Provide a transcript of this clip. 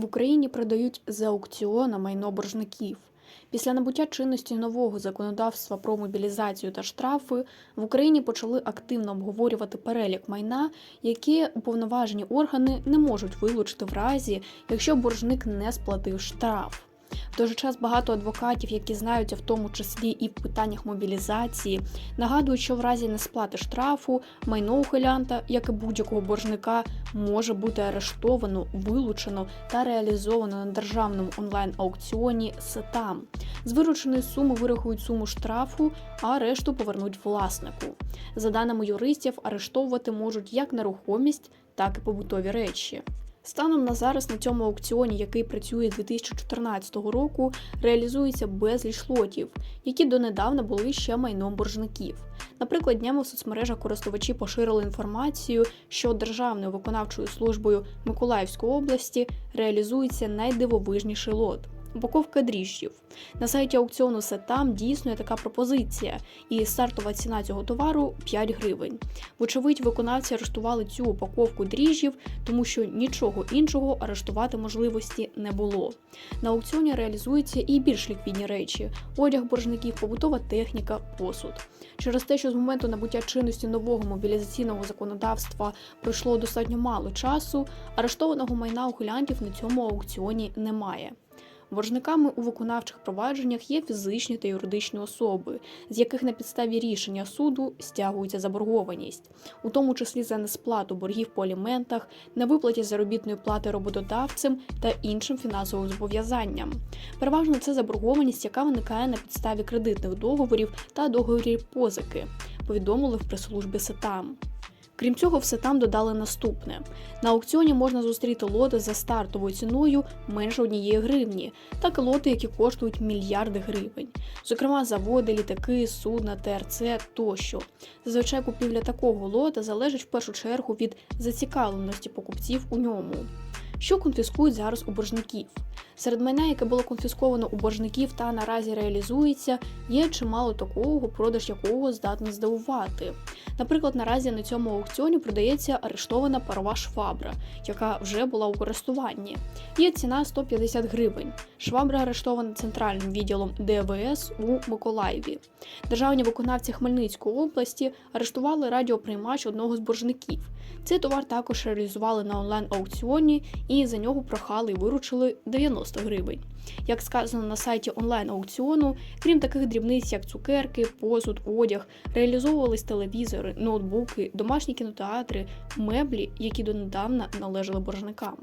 В Україні продають за аукціона майно боржників. Після набуття чинності нового законодавства про мобілізацію та штрафи в Україні почали активно обговорювати перелік майна, яке уповноважені органи не можуть вилучити в разі, якщо боржник не сплатив штраф. В той же час багато адвокатів, які знаються в тому числі і в питаннях мобілізації, нагадують, що в разі несплати штрафу майно ухилянта, як і будь-якого боржника, може бути арештовано, вилучено та реалізовано на державному онлайн-аукціоні СЕТАМ. З вирученої суми вирахують суму штрафу, а решту повернуть власнику. За даними юристів, арештовувати можуть як нерухомість, так і побутові речі. Станом на зараз на цьому аукціоні, який працює з 2014 року, реалізується безліч лотів, які донедавна були ще майном боржників. Наприклад, днями в соцмережах користувачі поширили інформацію, що Державною виконавчою службою Миколаївської області реалізується найдивовижніший лот. Упаковка дріжджів. На сайті аукціону Сетам дійсно є така пропозиція, і стартова ціна цього товару 5 гривень. Вочевидь, виконавці арештували цю упаковку дріжджів, тому що нічого іншого арештувати можливості не було. На аукціоні реалізуються і більш ліквідні речі: одяг боржників, побутова техніка, посуд. Через те, що з моменту набуття чинності нового мобілізаційного законодавства пройшло достатньо мало часу, арештованого майна ухилянтів на цьому аукціоні немає. Боржниками у виконавчих провадженнях є фізичні та юридичні особи, з яких на підставі рішення суду стягується заборгованість, у тому числі за несплату боргів по аліментах, невиплаті заробітної плати роботодавцем та іншим фінансовим зобов'язанням. Переважно це заборгованість, яка виникає на підставі кредитних договорів та договорів позики, повідомили в прес-службі СЕТАМ. Крім цього, все там додали наступне: на аукціоні можна зустріти лоти за стартовою ціною менше однієї гривні, так і лоти, які коштують мільярди гривень, зокрема заводи, літаки, судна, ТРЦ тощо. Зазвичай купівля такого лота залежить в першу чергу від зацікавленості покупців у ньому. Що конфіскують зараз у боржників? Серед майна, яке було конфісковано у боржників та наразі реалізується, є чимало такого, продаж якого здатний здивувати. Наприклад, наразі на цьому аукціоні продається арештована парова швабра, яка вже була у користуванні. Є ціна 150 гривень. Швабра арештована центральним відділом ДВС у Миколаєві. Державні виконавці Хмельницької області арештували радіоприймач одного з боржників. Цей товар також реалізували на онлайн-аукціоні і за нього прохали і виручили 90 гривень. Як сказано на сайті онлайн-аукціону, крім таких дрібниць, як цукерки, посуд, одяг, реалізовувались телевізори, ноутбуки, домашні кінотеатри, меблі, які донедавна належали боржникам.